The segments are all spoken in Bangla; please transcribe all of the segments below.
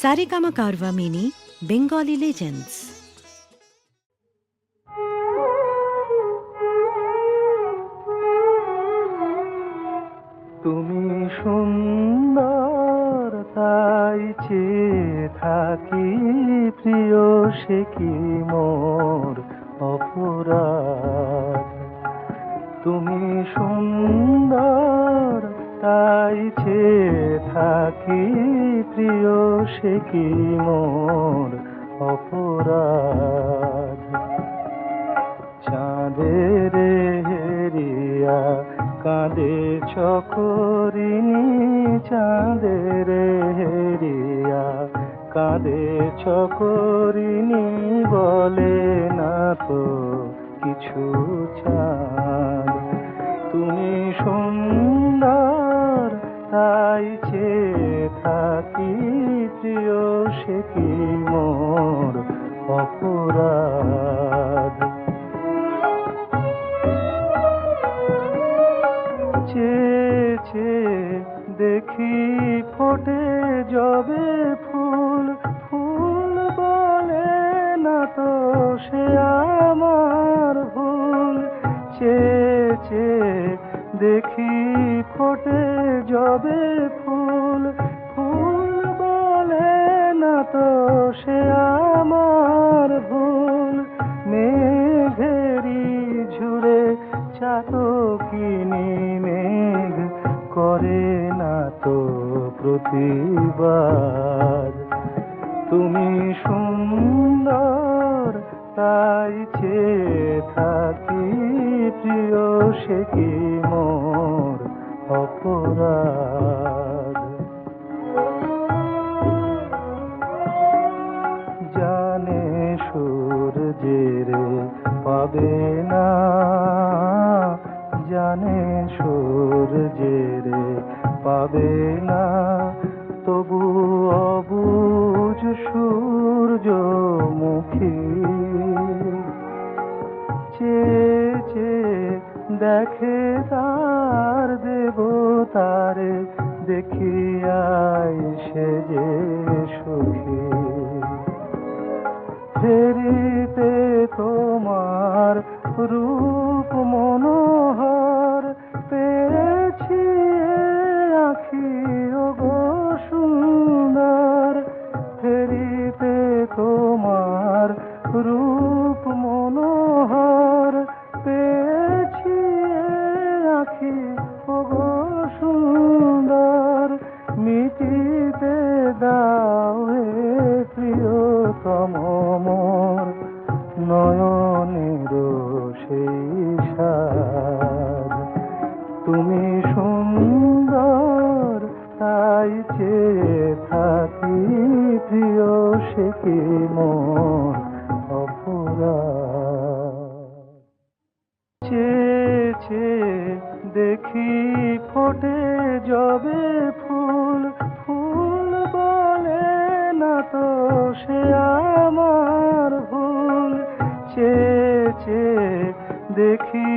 Saregama Carvaan mini Bengali legends তুমি সুন্দর, তাই চেয়ে থাকি প্রিয়, সে কি মোর অপরাধ? তুমি সুন্দর তাই চেয়ে থাকি প্রিয়, সে কি মোর অপরাধ? চাঁদের হেরিয়া কাঁদে চকরিনি চাঁদের হেরিয়া কাঁদে চকরিনি বলে, না তো কিছু চাঁদ। তুমি সুন্দর তাই চেয়ে থাকি, প্রিয় সে কি মোর অপরাধ? চেয়েছে দেখি ফোটে যবে ফুল ফুল বলে না তো সে আমার ভুল। চেয়েছে দেখি ফোটে যবে ফুল ফুল বলে না তো সে আমার ভুল। মেঘেরি ঝুড়ে চাতকিনি মেঘ করে না তো প্রতিবাদ। তুমি সুন্দর, তাই চেয়ে থাকি প্রিয় সে কি মোর? অপরাধ। জানে সূর্যের পাবে না, জানে সূর্যের পাবে না, তবু অবুজ সূর্যমুখী চেয়ে চেয়ে দেখে তার দেখিয়াই সে যে সুখী। ফেরিতে তোমার রূপ মনোহর পেয়েছি আখি গো সুন্দর। ফেরিতে তোমার রূপ মনোহর মোর নয়নের সাদ তুমি সুন্দর, তাই চেয়ে থাকি প্রিয়, সে কি মোর চেয়েছে দেখি ফোটে যবে ফুল ফুল বলে না তো সে চেয়েছে দেখি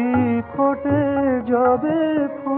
ফোটে যাবে ফুল